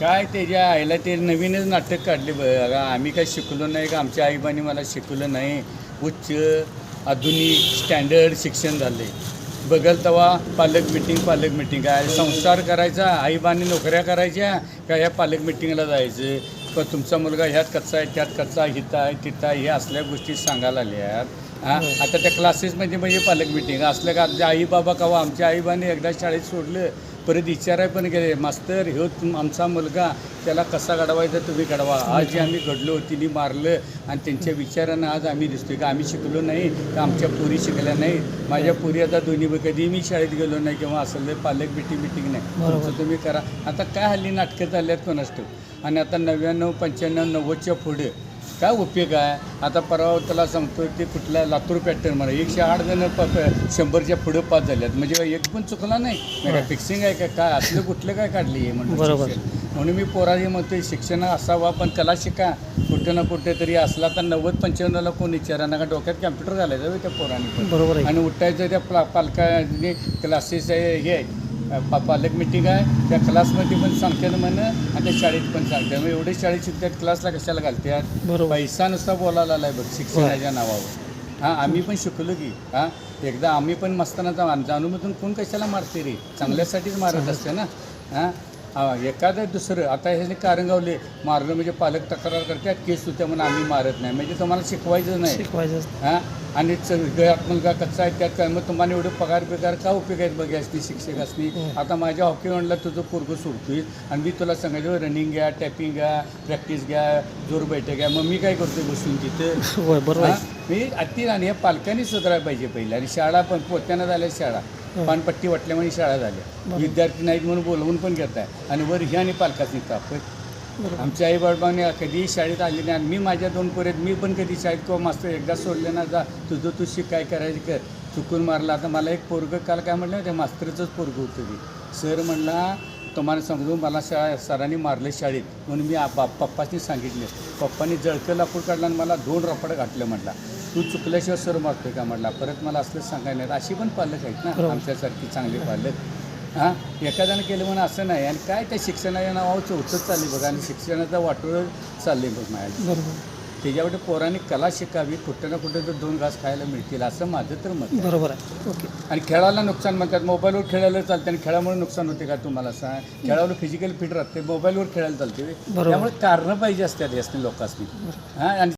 काय त्याच्या आईला ते नवीनच नाटक काढले बघा. आम्ही काय शिकलो नाही का? आमच्या आईबांनी मला शिकवलं नाही. उच्च आधुनिक स्टँडर्ड शिक्षण झाले. बघल तेव्हा पालक मिटिंग पालक मिटिंग. काय संसार करायचा आईबांनी नोकऱ्या करायच्या का ह्या पालक मिटिंगला जायचं? का तुमचा मुलगा ह्यात कच्चा आहे त्यात कच्चा हिता आहे तिथं आहे हे असल्या गोष्टी सांगायला आल्यात हा? आता त्या क्लासेसमध्ये म्हणजे पालक मिटिंग. असलं का आमच्या आई बाबा कवा? आमच्या आईबाने एकदा शाळेत सोडलं. परत विचाराय पण गेले मास्तर ह्यो तुम आमचा मुलगा त्याला कसा घडवायचा तुम्ही घडवा. आज जे आम्ही घडलो तिने मारलं आणि त्यांच्या विचारानं आज आम्ही दिसतोय का आम्ही शिकलो नाही का आमच्या पोरी शिकल्या नाही माझ्या पोरी आता दोन्ही कधी मी शाळेत गेलो नाही किंवा असलं पालक मिटिंग मिटिंग नाही. तुमचं तुम्ही करा. आता काय हल्ली नाटकं चालल्यात कोणास आणि आता नव्याण्णव पंच्याण्णव नव्वदच्या पुढे काय उपयोग आहे? आता परवा त्याला सांगतो ते कुठल्या लातूर पॅटर्न म्हणा एकशे आठ जण प शंभरच्या पुढे पास झाल्यात म्हणजे एक पण चुकला नाही. काय फिक्सिंग आहे का? काय? असलं कुठलं काय काढली आहे म्हणून बरोबर. म्हणून मी पोराही म्हणतोय शिक्षण असावा पण कला शिका. कुठं ना कुठे तरी असला तर नव्वद पंच्याण्णवला कोण विचारा? ना का? डोक्यात कॅम्प्युटर घालायचं त्या पोरांनी बरोबर आणि उठायचं त्या पालकांनी क्लासेस आहे हे पा पालक मिटिंग आहे त्या क्लासमध्ये पण सांगतात म्हणं आणि त्या शाळेत पण सांगतात मग एवढे शाळेत शिकतात क्लासला कशाला घालतात बरोबर। पैसा नुसता बोलायला आलाय बघ शिक्षणाच्या नावावर हां आम्ही पण शिकलो की हां एकदा आम्ही पण मस्तानाचा जाणूमधून कोण कशाला मारते रे? चांगल्यासाठीच मारत असते ना? हां हा एखादं दुसरं. आता ह्याने कारंगावले मारलं म्हणजे पालक तक्रार करतात केस होत्या म्हणून आम्ही मारत नाही. म्हणजे तुम्हाला शिकवायचं नाही. शिकवायचं हां? आणि घरात मुलगा कच्चा आहे त्यात काय? मग तुम्हाला एवढे पगार बिगार का उपयोग आहेत बघ असती शिक्षक असती हं. आता माझ्या हॉकी म्हणलं तुझं पोरगं सोडतोय आणि मी तुला सांगायचं रनिंग घ्या टॅपिंग घ्या प्रॅक्टिस घ्या जोर बैठक घ्या. मग मी काय करतोय बसून तिथं? बरोबर. हां? मी अति आणि या पालकांनी सुधारायला पाहिजे पहिले. आणि शाळा पण पोत्यानं झाल्या शाळा. हं. पानपट्टी वाटल्यामुळे शाळा झाल्या. विद्यार्थी नाहीत म्हणून बोलवून पण घेत आहे आणि वर ह्या आणि पालकाची बरोबर. आमच्या आई बाबांनी कधीही शाळेत आले नाही आणि मी माझ्या दोन पोरेत मी पण कधी शाळेत किंवा मास्तर एकदा सोडले ना जा तुझं तू शिक काय करायचं कर. चुकून मारला. आता मला एक पोरगं काल काय म्हटलं ते मास्तरचंच पोरगं होतं ते. सर म्हणला तुम्हाला समजून मला शाळा सरांनी मारलं शाळेत. म्हणून मी बाप पप्पानी सांगितले. पप्पानी जळकं लाकूड काढलं आणि मला दोन रपड घातलं म्हटला. तू चुकल्याशिवाय सर मारतोय का म्हटला. परत मला असलं सांगायला नाही. अशी पण पालक आहेत ना. आमच्यासारखी चांगले पालक. हां? एखाद्यानं केलं म्हणून असं नाही. आणि काय त्या शिक्षणाच्या नावावर चौथंच चालली बघा. आणि शिक्षणाचा वाटोळ चालले बघ माझ्या. त्याच्यावर पोरांनी कला शिकावी कुठं ना कुठं तर दोन घास खायला मिळतील असं माझं तर मत आहे. बरोबर आहे. ओके. आणि खेळाला नुकसान म्हणतात मोबाईलवर खेळायला चालते आणि खेळामुळे नुकसान होते का तुम्हाला सांग? खेळावर फिजिकल फिट राहते मोबाईलवर खेळायला चालते. त्यामुळे कारणं पाहिजे असतात यासनी लोकांनी हां आणि